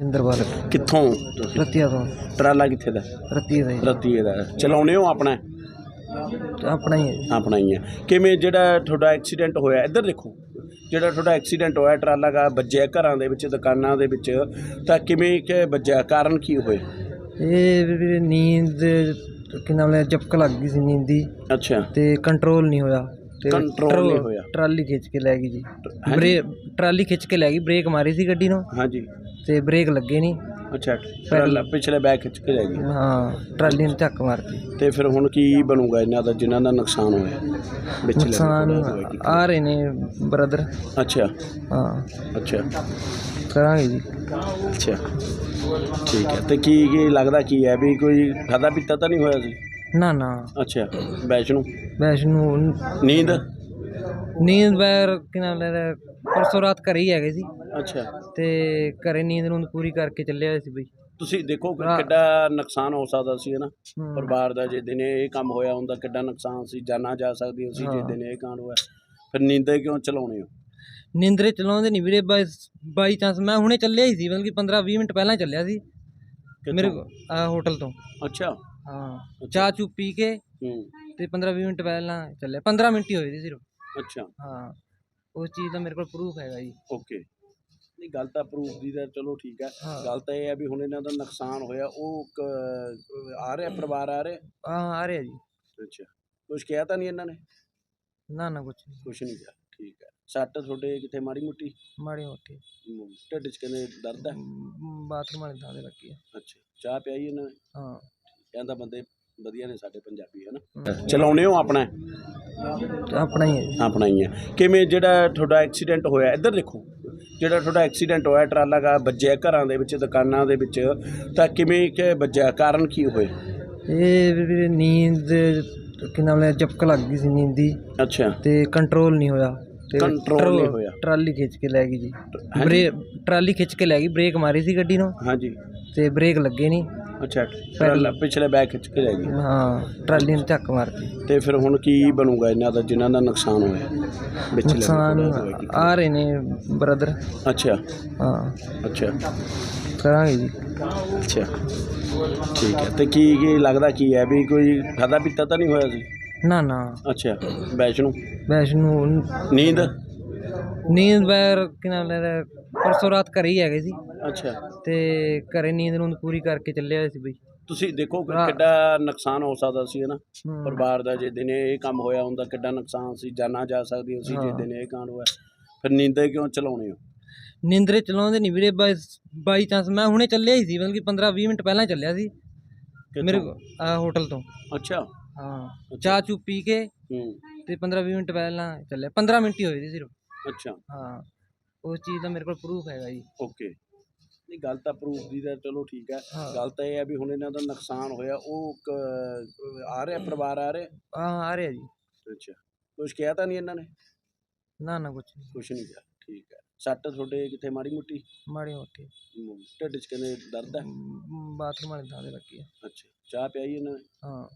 ਇੰਦਰਵਾਲ ਕਿੱਥੋਂ? ਤੁਸੀਂ ਰਤੀਆ ਤੋਂ। ਟਰਾਲਾ ਕਿੱਥੇ ਦਾ? ਰਤੀਆ ਦਾ ਜੀ। ਰਤੀਏ ਦਾ। ਚਲਾਉਣੇ ਹੋ ਆਪਣਾ? ਆਪਣਾ ਹੀ ਹੈ। ਜੀ। ਆਪਣਾ ਹੀ ਹੈ। ਕਿਵੇਂ ਜਿਹੜਾ ਤੁਹਾਡਾ ਐਕਸੀਡੈਂਟ ਹੋਇਆ? ਇੱਧਰ ਦੇਖੋ। ਜਿਹੜਾ ਤੁਹਾਡਾ ਐਕਸੀਡੈਂਟ ਹੋਇਆ ਟਰਾਲਾ ਦਾ ਵੱਜਿਆ ਘਰਾਂ ਦੇ ਵਿੱਚ ਦੁਕਾਨਾਂ ਦੇ ਵਿੱਚ ਤਾਂ ਕਿਵੇਂ ਕਿ ਵੱਜਿਆ? ਕਾਰਨ ਕੀ ਹੋਏ? ਇਹ ਵੀਰੇ ਨੀਂਦ ਕਿ ਨਾਮ ਲੈ ਜਪਕ ਲੱਗ ਗਈ ਸੀ ਨੀਂਦ ਦੀ। ਅੱਛਾ। ਤੇ ਕੰਟਰੋਲ ਨਹੀਂ ਹੋਇਆ। ਤੇ Control ਟਰੋ- ਨਹੀਂ ਹੋਇਆ। ਟਰਾਲੀ ਖਿੱਚ ਕੇ ਲੈ ਗਈ ਜੀ। ਹਾਂਜੀ। ਬ੍ਰੇਕ ਟਰਾਲੀ ਖਿੱਚ ਕੇ ਲੈ ਗਈ ਬ੍ਰੇਕ ਮਾਰੀ ਸੀ ਗੱਡੀ ਨੂੰ। ਹਾਂਜੀ। ਤੇ ਬ੍ਰੇਕ ਲੱਗੇ ਨਹੀਂ ਅੱਛਾ ਟਰਾਲਾ ਪਿਛਲੇ ਬੈਕ ਖਿੱਚ ਕੇ ਲੈ ਗਈ। ਹਾਂ ਟਰਾਲੀ ਨੇ ਧੱਕ ਮਾਰਤੀ। ਤੇ ਫਿਰ ਹੁਣ ਕੀ ਬਣੂਗਾ ਇਹਨਾਂ ਦਾ ਜਿਨ੍ਹਾਂ ਦਾ ਨੁਕਸਾਨ ਹੋਇਆ? ਵਿਚਲੇ ਨੁਕਸਾਨ ਹੋਇਆ? ਆ ਰਹੇ ਨੇ ਬ੍ਰਦਰ। ਅੱਛਾ। ਹਾਂ। ਅੱਛਾ। ਕਰਾਂਗੇ ਜੀ। ਅੱਛਾ। ਠੀਕ ਹੈ। ਤੇ ਕੀ ਕੀ ਲੱਗਦਾ ਕੀ ਹੈ? ਵੀ ਕੋਈ ਖਾਦਾ ਪੀਤਾ ਤਾਂ ਨਹੀਂ ਹੋਇਆ ਸੀ? ਨਾ ਨਾ। ਅੱਛਾ। ਵੈਸ਼ਨੂੰ? ਵੈਸ਼ਨੂੰ ਨੀਂਦ? ਨੀਂਦ ਬੈਰ ਕਿ ਨਾਮ ਲੈ ਪਰਸੋਂ ਰਾਤ ਘਰੇ ਹੀ ਹੈਗੇ ਸੀ। ਅੱਛਾ। ਤੇ ਘਰੇ ਨੀਂਦ ਨੂੰ ਪੂਰੀ ਕਰਕੇ ਚੱਲੇ ਹੋਏ ਸੀ ਬਈ। ਤੁਸੀਂ ਦੇਖੋ ਕਿ ਹਾਂ। ਕਿੱਡਾ ਨੁਕਸਾਨ ਹੋ ਸਕਦਾ ਸੀ ਨਾ ਹੂੰ। ਪਰਿਵਾਰ ਦਾ ਜੇ ਦਿਨੇ ਇਹ ਕੰਮ ਹੋਇਆ ਹੁੰਦਾ ਕਿੱਡਾ ਨੁਕਸਾਨ ਸੀ ਜਾਨਾਂ ਜਾ ਸਕਦੀਆਂ ਸੀ ਜੇ ਹਾਂ। ਦਿਨੇ ਇਹ ਕਾਂਡ ਹੋਇਆ ਫਿਰ ਨੀਂਦੇ ਕਿਉਂ ਚਲਾਉਣੇ ਹੋ? ਨਿੰਦਰੇ ਚਲਾਉਂਦੇ ਨਹੀਂ ਵੀਰੇ ਬਾਈ ਬਾਈ ਚਾਂਸ ਮੈਂ ਹੁਣੇ ਚੱਲਿਆ ਹੀ ਸੀ ਬਲਕਿ 15 20 ਮਿੰਟ ਪਹਿਲਾਂ ਚੱਲਿਆ ਸੀ। ਮੇਰੇ? ਆ ਹੋਟਲ ਤੋਂ। ਅੱਛਾ। ਹਾਂ। ਚਾਹ ਚੂ ਪੀ ਕੇ ਹੂੰ। ਤੇ 15 20 ਮਿੰਟ ਪਹਿਲਾਂ ਚੱਲਿਆ। 15 ਮਿੰਟ ਹੀ ਹੋਏ ਸੀ ਸਿਰਫ। ਅੱਛਾ। ਹਾਂ ਉਸ ਚੀਜ਼ ਦਾ ਮੇਰੇ ਕੋਲ ਪ੍ਰੂਫ ਹੈਗਾ ਜੀ। ਓਕੇ ਨਹੀਂ ਗੱਲ ਤਾਂ ਪ੍ਰੂਫ ਦੀ ਤਾਂ ਚਲੋ ਠੀਕ ਹੈ ਹਾਂ। ਗੱਲ ਤਾਂ ਇਹ ਹੈ ਵੀ ਹੁਣ ਇਹਨਾਂ ਦਾ ਨੁਕਸਾਨ ਹੋਇਆ ਉਹ ਕ- ਆ ਰਿਹਾ ਪਰਿਵਾਰ ਆ ਰਿਹਾ? ਹਾਂ ਆ ਰਿਹਾ ਜੀ। ਅੱਛਾ। ਕੁਝ ਕਿਹਾ ਤਾਂ ਨਹੀਂ ਇਹਨਾਂ ਨੇ? ਨਾ ਨਾ ਕੁਛ ਕੁਝ ਨਹੀਂ ਕਿਹਾ ਠੀਕ ਹੈ ਸੱਟ ਤੁਹਾਡੇ ਕਿਤੇ ਮਾੜੀ ਮੁੱਟੀ? ਮਾੜੀ ਮੋਟੀ। ਮ, ਢਿੱਡ 'ਚ ਕਹਿੰਦੇ ਦਰਦ ਹੈ ਮ, ਬਾਥਰੂਮ ਵਾਲੇ ਥਾਂ ਤੇ ਲੱਗੀ ਆ। ਅੱਛਾ ਚਾਹ ਪਿਆਈ ਇਹਨਾਂ ਨੇ? ਹਾਂ। ਕਹਿੰਦਾ ਬੰਦੇ ਵਧੀਆ ਨੇ ਸਾਡੇ ਪੰਜਾਬੀ ਹੈ। ਨਾ ਹਮ, ਚਲਾਉਣੇ ਹੋ ਆਪਣਾ? ਆਪਣਾ ਹੀ ਹੈ ਜੀ। ਆਪਣਾ ਹੀ ਹੈ। ਕਿਵੇਂ ਜਿਹੜਾ ਤੁਹਾਡਾ ਐਕਸੀਡੈਂਟ ਹੋਇਆ ਇੱਧਰ ਦੇਖੋ। ਜਿਹੜਾ ਤੁਹਾਡਾ ਐਕਸੀਡੈਂਟ ਹੋਇਆ ਟਰਾਲਾ ਦਾ ਵੱਜਿਆ ਘਰਾਂ ਦੇ ਵਿੱਚ ਦੁਕਾਨਾਂ ਦੇ ਵਿੱਚ ਤਾਂ ਕਿਵੇਂ ਕਿ ਵੱਜਿਆ? ਕਾਰਨ ਕੀ ਹੋਏ? ਇਹ ਵੀਰੇ ਨੀਂਦ ਕਿ ਨਾਮ ਲੈ ਜਪਕ ਲੱਗ ਗਈ ਸੀ ਨੀਂਦ ਦੀ। ਅੱਛਾ। ਤੇ ਕੰਟਰੋਲ ਨਹੀਂ ਹੋਇਆ। ਤੇ Control ਟਰੋ- ਨਹੀਂ ਹੋਇਆ। ਟਰਾਲੀ ਖਿੱਚ ਕੇ ਲੈ ਗਈ ਜੀ। ਬ੍ਰੇਕ ਟਰਾਲੀ ਖਿੱਚ ਕੇ ਲੈ ਗਈ ਬ੍ਰੇਕ ਮਾਰੀ ਸੀ ਗੱਡੀ ਨੂੰ। ਹਾਂਜੀ। ਤੇ ਬ੍ਰੇਕ ਲੱਗੇ ਨਹੀਂ। ਅੱਛਾ ਟਰਾਲਾ ਪਿਛਲੇ ਬੈਕ ਖਿੱਚ ਕੇ ਲੈ ਗਈ। ਹਾਂ ਟਰਾਲੀ ਨੇ ਧੱਕ ਮਾਰਤੀ। ਤੇ ਫਿਰ ਹੁਣ ਕੀ ਬਣੂਗਾ ਇਹਨਾਂ ਦਾ ਜਿਨ੍ਹਾਂ ਦਾ ਨੁਕਸਾਨ ਹੋਇਆ? ਵਿਚਲੇ ਨੁਕਸਾਨ? ਆ ਰਹੇ ਨੇ ਬ੍ਰਦਰ। ਅੱਛਾ। ਹਾਂ। ਅੱਛਾ। ਕਰਾਂਗੇ ਜੀ। ਅੱਛਾ। ਠੀਕ ਹੈ। ਤੇ ਕੀ ਕੀ ਲੱਗਦਾ ਕੀ ਹੈ ਵੀ ਕੋਈ ਖਾਦਾ ਪੀਤਾ ਤਾਂ ਨਹੀਂ ਹੋਇਆ ਸੀ? ਨਾ ਨਾ। ਅੱਛਾ। ਵੈਸ਼ਨੂੰ? ਵੈਸ਼ਨੂੰ ਨੀਂਦ? ਨੀਂਦ ਬੈਰ ਕਿ ਨਾਮ ਲੈ ਪਰਸੋਂ ਰਾਤ ਘਰੇ ਹੀ ਹੈਗੇ ਸੀ। ਅੱਛਾ। ਤੇ ਘਰੇ ਨੀਂਦ ਨੂੰ ਪੂਰੀ ਕਰਕੇ ਚੱਲੇ ਹੋਏ ਸੀ ਬਈ। ਤੁਸੀਂ ਦੇਖੋ ਕਿ ਹਾਂ। ਕਿੱਡਾ ਨੁਕਸਾਨ ਹੋ ਸਕਦਾ ਸੀ ਨਾ ਹੂੰ। ਪਰਿਵਾਰ ਦਾ ਜੇ ਦਿਨੇ ਇਹ ਕੰਮ ਹੋਇਆ ਹੁੰਦਾ ਕਿੱਡਾ ਨੁਕਸਾਨ ਸੀ ਜਾਨਾਂ ਜਾ ਸਕਦੀਆਂ ਸੀ ਜੇ ਹਾਂ। ਦਿਨੇ ਇਹ ਕਾਂਡ ਹੋਇਆ। ਫਿਰ ਨੀਂਦੇ ਕਿਉਂ ਚਲਾਉਣੇ ਹੋ? ਨਿੰਦਰੇ ਚਲਾਉਂਦੇ ਨਹੀਂ ਵੀਰੇ ਬਾਈ ਬਾਈ ਚਾਂਸ ਮੈਂ ਹੁਣੇ ਚੱਲਿਆ ਹੀ ਸੀ ਬਲਕਿ 15 20 ਮਿੰਟ ਪਹਿਲਾਂ ਚੱਲਿਆ ਸੀ। ਮੇਰੇ ਕਿੱਥੋਂ? ਆ ਹੋਟਲ ਤੋਂ। ਅੱਛਾ। ਹਾਂ। ਚਾਹ ਚੂ ਪੀ ਕੇ ਹੂੰ। ਤੇ 15 20 ਮਿੰਟ ਪਹਿਲਾਂ ਚੱਲਿਆ। 15 ਮਿੰਟ ਹੀ ਹੋਏ ਸੀ ਸਿਰਫ। ਅੱਛਾ। ਹਾਂ। ਉਸ ਚੀਜ਼ ਦਾ ਮੇਰੇ ਕੋਲ ਪ੍ਰੂਫ ਹੈਗਾ ਜੀ। ਓਕੇ। ਨਹੀਂ ਗੱਲ ਤਾਂ ਪ੍ਰੂਫ ਦੀ ਤਾਂ ਚਲੋ ਠੀਕ ਹੈ। ਗੱਲ ਤਾਂ ਇਹ ਹੈ ਵੀ ਹੁਣ ਇਹਨਾਂ ਦਾ ਨੁਕਸਾਨ ਹੋਇਆ ਉਹ ਕ- ਆ ਰਿਹਾ ਪਰਿਵਾਰ ਆ ਰਿਹਾ? ਹਾਂ ਆ ਰਿਹਾ ਜੀ। ਅੱਛਾ। ਕੁਝ ਕਿਹਾ ਤਾਂ ਨਹੀਂ ਇਹਨਾਂ ਨੇ? ਨਾ ਨਾ ਕੁਛ ਕੁਝ ਨਹੀਂ ਕਿਹਾ ਠੀਕ ਹੈ। ਸੱਟ ਤੁਹਾਡੇ ਕਿਤੇ ਮਾੜੀ ਮੁੱਟੀ? ਮਾੜੀ ਮੋਟੀ। ਮ, ਢਿੱਡ 'ਚ ਕਹਿੰਦੇ ਦਰਦ ਹੈ? ਮ, ਬਾਥਰੂਮ ਵਾਲੇ ਥਾਂ ਤੇ ਲੱਗੀ ਆ। ਅੱਛਾ ਚਾਹ ਪਿਆਈ ਇਹਨਾਂ ਨੇ? ਹਾਂ।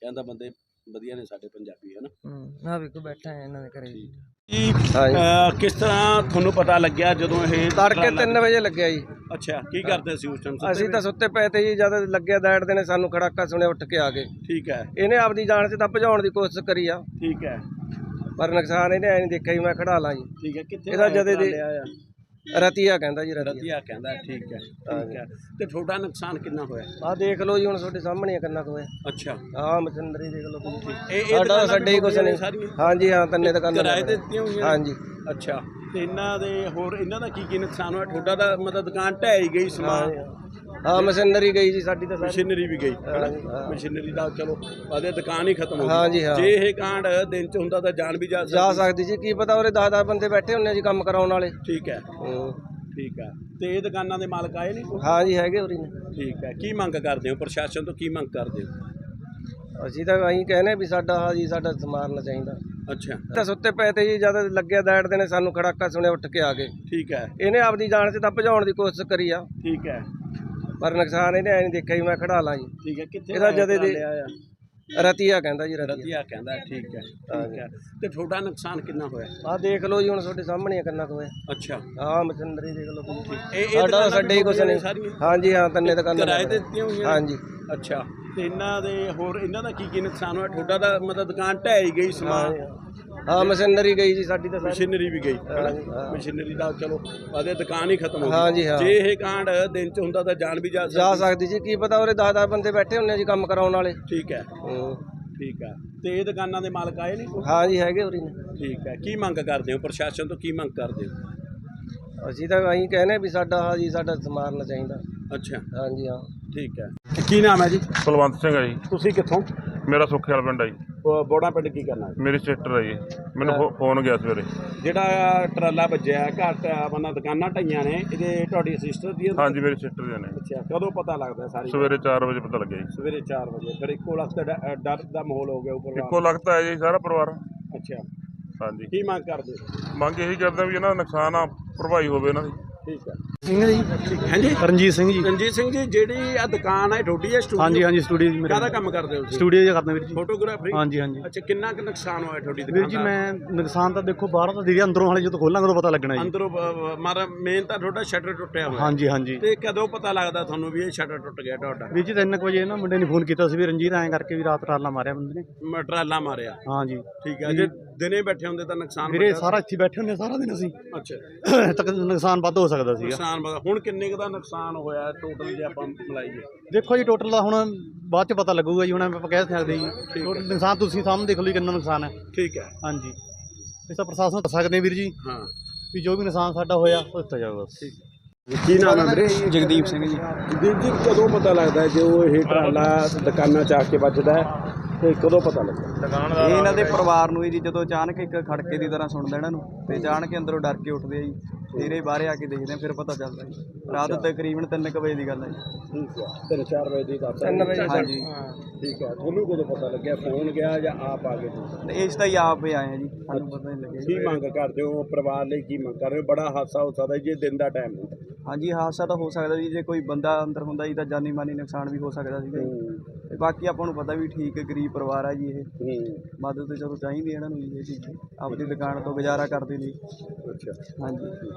ਕਹਿੰਦਾ ਬੰਦੇ ਵਧੀਆ ਨੇ ਸਾਡੇ ਪੰਜਾਬੀ ਹੈ ਨਾ ਹੂੰ ਨਾ ਵੀ ਕੋ ਬੈਠਾ ਹੈ ਇਹਨਾਂ ਦੇ ਘਰੇ। ਜੀ ਜੀ ਕਿਸ ਤਰ੍ਹਾਂ ਤੁਹਾਨੂੰ ਪਤਾ ਲੱਗਿਆ ਜਦੋਂ ਇਹ ਤੜਕੇ ਟਰਾਲਾ- 3 ਵਜੇ ਲੱਗਿਆ ਜੀ। ਅੱਛਾ ਕੀ ਕਰਦੇ ਸੀ ਉਸ ਟਾਈਮ ਅਸੀਂ ਤਾਂ ਸੁੱਤੇ ਪਏ ਤੇ ਜੀ ਜਦ ਲੱਗਿਆ ਦੈੜਦੇ ਨੇ ਸਾਨੂੰ ਖੜਾਕਾ ਸੁਣਿਆ ਉੱਠ ਕੇ ਆ ਗਏ। ਠੀਕ ਹੈ। ਇਹਨੇ ਆਪਦੀ ਜਾਨ 'ਚ ਤਾਂ ਭਜਾਉਣ ਦੀ ਕੋਸ਼ਿਸ਼ ਕਰੀ ਆ। ਠੀਕ ਹੈ। ਪਰ ਨੁਕਸਾਨ ਇਹਨੇ ਐ ਨਹੀਂ ਦੇਖਿਆ ਜੀ ਮੈਂ ਖੜਾ ਲਾਂ ਜੀ। ਠੀਕ ਹੈ ਕਿੱਥੇ ਇਹਦਾ ਜਦੇ ਦੇ- ਲਿਆ ਆ? ਰਤੀਆ ਕਹਿੰਦਾ ਜੀ ਰਤੀਆ। ਰਤੀਆ ਕਹਿੰਦਾ ਠੀਕ ਹੈ ਠੀਕ ਹੈ। ਤੇ ਤੁਹਾਡਾ ਨੁਕਸਾਨ ਕਿੰਨਾ ਹੋਇਆ? ਆਹ ਦੇਖ ਲਓ ਜੀ ਹੁਣ ਤੁਹਾਡੇ ਸਾਹਮਣੇ ਆ ਕਿੰਨਾ ਕੁ ਹੋਇਆ। ਅੱਛਾ। ਆਹ ਮਸ਼ੀਨਰੀ ਦੇਖ ਲਓ ਤੁਸੀਂ। ਇਹ ਇਹ ਸਾਡਾ ਦੁਕਾਨਾਂ ਸਾਡੇ ਹੀ ਕੁਛ ਤੁਹਾਡੀਆਂ ਨਹੀਂ ਸਾਰੀਆਂ? ਹਾਂਜੀ ਹਾਂ ਤੰਨੇ ਦੁਕਾਨਾਂ ਕਿਰਾਏ ਤੇ ਦਿੱਤੀਆਂ ਹੋਈਆਂ ਹਾਂਜੀ। ਅੱਛਾ। ਤੇ ਇਹਨਾਂ ਦੇ ਹੋਰ ਇਹਨਾਂ ਦਾ ਕੀ ਕੀ ਨੁਕਸਾਨ ਹੋਇਆ? ਤੁਹਾਡਾ ਦਾ ਮਤਲਬ ਦੁਕਾਨ ਢਹਿ ਹੀ ਗਈ ਸਮਾਨ। ਹਾਂ ਮਸ਼ੀਨਰੀ ਗਈ ਜੀ ਸਾਡੀ ਤਾਂ ਸਾਰੀ। ਮਸ਼ੀਨਰੀ ਵੀ ਗਈ ਹੈਨਾ? ਹਾਂ। ਮਸ਼ੀਨਰੀ ਦਾ ਚਲੋ ਆਦੇ ਦੁਕਾਨ ਹੀ ਖਤਮ ਹੋ ਗਈ। ਹਾਂਜੀ, ਹਾਂ। ਜੇ ਇਹ ਕਾਂਡ ਦਿਨ ਚ ਹੁੰਦਾ ਤਾਂ ਜਾਨ ਵੀ ਜਾ ਜਾ ਸਕਦੀ ਸਕਦੀ ਜੀ ਕੀ ਪਤਾ ਉਰੇ 10-10 ਬੰਦੇ ਬੈਠੇ ਹੁੰਨੇ ਜੀ ਕੰਮ ਕਰਾਉਣ ਵਾਲੇ। ਠੀਕ ਹੈ। ਹੂੰ। ਠੀਕ ਹੈ। ਤੇ ਇਹ ਦੁਕਾਨਾਂ ਦੇ ਮਾਲਕ ਆਏ ਨਹੀਂ ਹਾਂ ਜੀ ਹੈਗੇ ਉਰੀ ਨੇ। ਠੀਕ ਹੈ। ਕੀ ਮੰਗ ਕਰਦੇ ਹੋ? ਪ੍ਰਸ਼ਾਸਨ ਤੋਂ ਕੀ ਮੰਗ ਕਰਦੇ ਹੋ? ਅਸੀਂ ਤਾਂ ਅਸੀਂ ਕਹਿੰਦੇ ਵੀ ਸਾਡਾ ਹਾਂ ਜੀ ਸਾਡਾ ਸਮਾਰਨਾ ਚਾਹੀਦਾ। ਅੱਛਾ। ਤਾਂ ਸੁੱਤੇ ਪਏ ਤੇ ਜੀ ਜਦ ਲੱਗਿਆ ਦੈੜਦੇ ਨੇ ਸਾਨੂੰ ਖੜਾਕਾ ਸੁਣਿਆ ਉੱਠ ਕੇ ਆ ਗਏ। ਠੀਕ ਹੈ। ਇਹਨੇ ਆਪਦੀ ਜਾਨ 'ਚ ਤਾਂ ਭਜਾਉਣ ਦੀ ਕੋਸ਼ਿਸ਼ ਕਰੀ ਆ। ਠੀਕ ਹੈ। ਪਰ ਨੁਕਸਾਨ ਇਹਨੇ ਐ ਨਹੀਂ ਦੇਖਿਆ ਜੀ ਮੈਂ ਖੜਾ ਲਾਂ ਜੀ। ਠੀਕ ਹੈ ਕਿੱਥੇ ਇਹਦਾ ਜਦੇ ਦੇ-? ਰਤੀਆ ਕਹਿੰਦਾ ਜੀ ਰਤੀਆ। ਰਤੀਆ ਕਹਿੰਦਾ ਠੀਕ ਹੈ ਠੀਕ ਹੈ। ਤੇ ਤੁਹਾਡਾ ਨੁਕਸਾਨ ਕਿੰਨਾ ਹੋਇਆ? ਆਹ ਦੇਖ ਲਓ ਜੀ ਹੁਣ ਤੁਹਾਡੇ ਸਾਹਮਣੇ ਆ ਕਿੰਨਾ ਕੁ ਹੋਇਆ। ਅੱਛਾ। ਆਹ ਮਸ਼ੀਨਰੀ ਦੇਖ ਲਓ ਤੁਸੀਂ। ਇਹ ਇਹ ਸਾਡਾ ਦੁਕਾਨਾਂ ਸਾਡੇ ਹੀ ਕੁਛ ਨਹੀਂ। ਸਾਰੀਆਂ? ਹਾਂਜੀ ਹਾਂ ਤੰਨੇ ਦੁਕਾਨਾਂ ਕਿਰਾਏ ਤੇ ਦਿੱਤੀਆਂ ਹੋਈਆਂ ਨੇ? ਹਾਂਜੀ ਅੱਛਾ। ਤੇ ਇਹਨਾਂ ਦੇ ਹੋਰ ਇਹਨਾਂ ਦਾ ਕੀ ਕੀ ਨੁਕਸਾਨ ਹੋਇਆ? ਤੁਹਾਡਾ ਦਾ ਮਤਲਬ ਦੁਕਾਨ ਢਹਿ ਹੀ ਗਈ ਸਮਾਨ। ਹਾਂ ਮਸ਼ੀਨਰੀ ਗਈ ਜੀ ਸਾਡੀ ਤਾਂ ਸਾਰੀ। ਮਸ਼ੀਨਰੀ ਵੀ ਗਈ। ਹਾਂ। ਮਸ਼ੀਨਰੀ ਦਾ ਚਲੋ ਆਦੇ ਦੁਕਾਨ ਹੀ ਖਤਮ ਹੋ ਹਾਂਜੀ, ਗਈ। ਹਾਂ। ਜੇ ਇਹ ਕਾਂਡ ਦਿਨ ਚ ਹੁੰਦਾ ਤਾਂ ਜਾਨ ਵੀ ਜਾ ਜਾ ਸਕਦੀ ਸਕਦੀ ਜੀ ਕੀ ਪਤਾ ਉਹਰੇ 10 10 ਬੰਦੇ ਬੈਠੇ ਹੁੰਨੇ ਜੀ ਕੰਮ ਕਰਾਉਣ ਵਾਲੇ। ਠੀਕ ਹੈ। ਹੂੰ। ਠੀਕ ਹੈ। ਤੇ ਇਹ ਦੁਕਾਨਾਂ ਦੇ ਮਾਲਕ ਆਏ ਨਹੀਂ ਹਾਂ ਜੀ ਹੈਗੇ ਉਰੀ ਨੇ। ਠੀਕ ਹੈ। ਕੀ ਮੰਗ ਕਰਦੇ ਹੋ? ਪ੍ਰਸ਼ਾਸਨ ਤੋਂ ਕੀ ਮੰਗ ਕਰਦੇ ਹੋ? ਅਸੀਂ ਤਾਂ ਅਸੀਂ ਕਹਿੰਦੇ ਵੀ ਸਾਡਾ ਹਾਂ ਜੀ ਸਾਡਾ ਸਮਾਰਨਾ ਚਾਹੀਦਾ। ਅੱਛਾ। ਹਾਂਜੀ ਹਾਂ। ਠੀਕ ਹੈ। ਕੀ ਨਾਮ ਹੈ ਜੀ? ਕੁਲਵੰਤ ਸਿੰਘ ਹੈ ਜੀ। ਤੁਸੀਂ ਕਿੱਥੋਂ? ਮੇਰਾ ਸੁੱਖੇ ਵਾਲਾ ਪਿੰਡ ਹੈ ਜੀ। ਬ- ਬੋੜਾ ਪਿੰਡ ਕੀ ਕਰਨਾ ਮੇਰੀ ਸਿਸਟਰ ਜੀ। ਮੈਨੂੰ ਫੋ- ਫੋਨ ਗਿਆ ਸਵੇਰੇ। ਜਿਹੜਾ ਟਰਾਲਾ ਵੱਜਿਆ ਘਰ ਤੇ ਮਨਾ ਦੁਕਾਨਾਂ ਢਈਆਂ ਨੇ ਇਹਦੇ ਤੁਹਾਡੀ ਸਿਸਟਰ ਦੀ ਹਾਂਜੀ ਮੇਰੀ ਸਿਸਟਰ ਦੇ ਨੇ। ਅੱਛਾ ਕਦੋਂ ਪਤਾ ਲੱਗਦਾ ਸਾਰੀ ਸਵੇਰੇ 4 ਵਜੇ ਪਤਾ ਲੱਗਿਆ ਜੀ। ਸਵੇਰੇ 4 ਵਜੇ ਫਿਰ ਇੱਕੋ ਲਖਤ ਡਰ ਦਾ ਮਾਹੌਲ ਹੋ ਗਿਆ ਉੱਪਰ ਇੱਕੋ ਲਗਤਾ ਹੈ ਜੀ ਸਾਰਾ ਪਰਿਵਾਰ। ਅੱਛਾ। ਹਾਂਜੀ। ਕੀ ਮੰਗ ਕਰਦੇ? ਮੰਗ ਇਹੀ ਕਰਦਾ ਵੀ ਇਹਨਾਂ ਦਾ ਨੁਕਸਾਨ ਆ ਭਰਵਾਈ ਹੋਵੇ ਇਹਨਾਂ ਦੀ। ਠੀਕ ਹੈ। ਸਿੰਘ ਜੀ। ਹਾਂਜੀ? ਰਣਜੀਤ ਸਿੰਘ ਜੀ। ਰਣਜੀਤ ਸਿੰਘ ਜੀ ਜਿਹੜੀ ਆ ਦੁਕਾਨ ਹੈ ਤੁਹਾਡੀ ਹੈ ਸਟੂਡੀਓ ਹਾਂਜੀ ਹਾਂਜੀ ਸਟੂਡੀਓ ਜੀ ਮੇਰੇ ਕਾਹਦਾ ਕੰਮ ਕਰਦੇ ਹੋ ਤੁਸੀਂ? ਸਟੂਡੀਓ ਜੀ ਕਰਦਾ ਵੀਰ ਜੀ। ਫੋਟੋਗ੍ਰਾਫਰੀ ਹਾਂਜੀ ਹਾਂਜੀ। ਅੱਛਾ ਕਿੰਨਾ ਕੁ ਨੁਕਸਾਨ ਹੋਇਆ ਤੁਹਾਡੀ ਵੀਰ ਦੁਕਾਨ ਜੀ ਦਾ? ਮੈਂ ਨੁਕਸਾਨ ਤਾਂ ਦੇਖੋ ਬਾਹਰੋਂ ਤਾਂ ਦੀਦੀ ਅੰਦਰੋਂ ਹਾਲੇ ਜਦੋਂ ਖੋਲਾਂਗੇ ਉਦੋਂ ਪਤਾ ਲੱਗਣਾ ਜੀ। ਅੰਦਰੋਂ ਮਾਰਾ ਮੇਨ ਤਾਂ ਤੁਹਾਡਾ ਸ਼ਟਰ ਟੁੱਟਿਆ ਹੋਇਆ। ਹਾਂਜੀ ਹਾਂਜੀ। ਤੇ ਕਦੋਂ ਪਤਾ ਲੱਗਦਾ ਤੁਹਾਨੂੰ ਵੀ ਇਹ ਸ਼ਟਰ ਟੁੱਟ ਗਿਆ ਤੁਹਾਡਾ? ਵੀਰ ਜੀ 3 ਵਜੇ ਨਾ ਮੁੰਡੇ ਨੇ ਫੋਨ ਕੀਤਾ ਸੀ ਵੀ ਰਣਜੀਤ ਐਂ ਕਰਕੇ ਵੀ ਰਾਤ ਟਰਾਲਾ ਮਾਰਿਆ ਬੰਦੇ ਨੇ। ਮ- ਟਰਾਲਾ ਮਾਰਿਆ। ਹਾਂਜੀ। ਠੀਕ ਹੈ ਜੇ ਦਿਨੇ ਬੈਠੇ ਹੁੰਦੇ ਤਾਂ ਨੁਕਸਾਨ ਵੀਰੇ ਵੱਡਾ ਸੀ। ਸਾਰਾ ਇੱਥੇ ਬੈਠੇ ਹੁੰਦੇ ਸਾਰਾ ਦਿਨ ਅਸੀਂ। ਅੱਛਾ। ਤੱਕ ਨੁਕਸਾਨ ਵੱਧ ਹੋ ਸਕਦਾ ਸੀਗਾ। ਨੁਕਸਾਨ ਵੱਡਾ। ਹੁਣ ਕਿੰਨੇ ਕੁ ਦਾ ਨੁਕਸਾਨ ਹੋਇਆ ਟੋਟਲ ਜੇ ਆਪਾਂ ਮਿਲਾਈਏ? ਦੇਖੋ ਜੀ ਟੋਟਲ ਦਾ ਹੁਣ ਬਾਅਦ ਚ ਪਤਾ ਲੱਗੂਗਾ ਜੀ ਹੁਣ ਆਪਾਂ ਕਹਿ ਸਕਦੇ ਜੀ। ਟੋਟਲ ਨੁਕਸਾਨ ਤੁਸੀਂ ਸਾਹਮਣੇ ਦੇਖ ਲਓ ਜੀ ਕਿੰਨਾ ਨੁਕਸਾਨ ਹੈ। ਠੀਕ ਹੈ। ਹਾਂਜੀ। ਇਸ ਦਾ ਪ੍ਰਸ਼ਾਸਨ ਨੂੰ ਦੱਸ ਸਕਦੇ ਹਾਂ ਵੀਰ ਜੀ ਹਾਂ। ਵੀ ਜੋ ਵੀ ਨੁਕਸਾਨ ਸਾਡਾ ਹੋਇਆ ਉਹ ਦਿੱਤਾ ਜਾਊਗਾ ਕੀ ਨਾਮ ਹੈ ਵੀਰੇ? ਜਗਦੀਪ ਸਿੰਘ ਜੀ। ਦੀਪ ਜੀ ਕਦੋਂ ਪਤਾ ਲੱਗਦਾ ਹੈ ਜੋ ਇਹ ਟਰਾਲਾ ਦੁਕਾਨਾਂ ਚ ਆ ਕੇ ਵੱਜਦਾ ਹੈ ਤੇ ਕਦੋਂ ਪਤਾ ਲੱਗਦਾ? ਇਹ ਇਹਨਾਂ ਦੇ ਪਰਿਵਾਰ ਨੂੰ ਹੀ ਜੀ ਜਦੋਂ ਅਚਾਨਕ ਇੱਕ ਖੜਕੇ ਦੀ ਤਰ੍ਹਾਂ ਸੁਣਦਾ ਇਹਨਾਂ ਨੂੰ ਤੇ ਅਚਾਨਕ ਅੰਦਰੋਂ ਡਰ ਕੇ ਉੱਠਦੇ ਆ ਜੀ। ਇਹ ਬਾਹਰ ਆ ਕੇ ਦੇਖਦੇ ਆ ਫਿਰ ਪਤਾ ਚੱਲਦਾ ਜੀ। ਰਾਤ ਤਕਰੀਬਨ 3 ਵਜੇ ਦੀ ਗੱਲ ਹੈ ਜੀ। ਠੀਕ ਹੈ ਤਿੰਨ ਚਾਰ ਵਜੇ ਦੀ ਦੱਸ ਤਿੰਨ ਵਜੇ ਹਾਂਜੀ। ਠੀਕ ਹੈ ਤੁਹਾਨੂੰ ਕਦੋਂ ਪਤਾ ਲੱਗਿਆ? ਫੋਨ ਗਿਆ ਜਾਂ ਆਪ ਆ ਗਏ ਤੁਸੀਂ? ਤੇ ਇਸ ਤਾਂ ਹੀ ਆਪ ਹੀ ਆਏ ਆ ਜੀ। ਸਾਨੂੰ ਪਤਾ ਨਹੀਂ ਲੱਗਿਆ ਜੀ। ਕੀ ਮੰਗ ਕਰਦੇ ਹੋ? ਪਰਿਵਾਰ ਲਈ ਕੀ ਮੰਗ ਕਰ ਰਹੇ ਹੋ? ਬੜਾ ਹਾਦਸਾ ਹੋ ਸਕਦਾ ਜੇ ਦਿਨ ਦਾ ਟਾਈਮ ਹੁੰਦਾ ਹਾਂਜੀ ਹਾਦਸਾ ਤਾਂ ਹੋ ਸਕਦਾ ਜੀ। ਜੇ ਕੋਈ ਬੰਦਾ ਅੰਦਰ ਹੁੰਦਾ ਜੀ ਤਾਂ ਜਾਨੀ ਮਾਨੀ ਨੁਕਸਾਨ ਵੀ ਹੋ ਸਕਦਾ ਸੀਗਾ ਜੀ ਤੇ ਬਾਕੀ ਆਪਾਂ ਨੂੰ ਪਤਾ ਵੀ ਠੀਕ ਗਰੀਬ ਪਰਿਵਾਰ ਆ ਜੀ ਇਹ। ਹੂੰ। ਮਦਦ ਤੇ ਚਲੋ ਚਾਹੀਦੀ ਹੈ ਇਹਨਾਂ ਨੂੰ ਜੀ ਇਹ ਚੀਜ਼ ਆਪਣੀ ਦੁਕਾਨ ਤੋਂ ਗੁਜ਼ਾਰਾ ਕਰਦੇ ਲਈ ਅੱਛਾ। ਹਾਂਜੀ।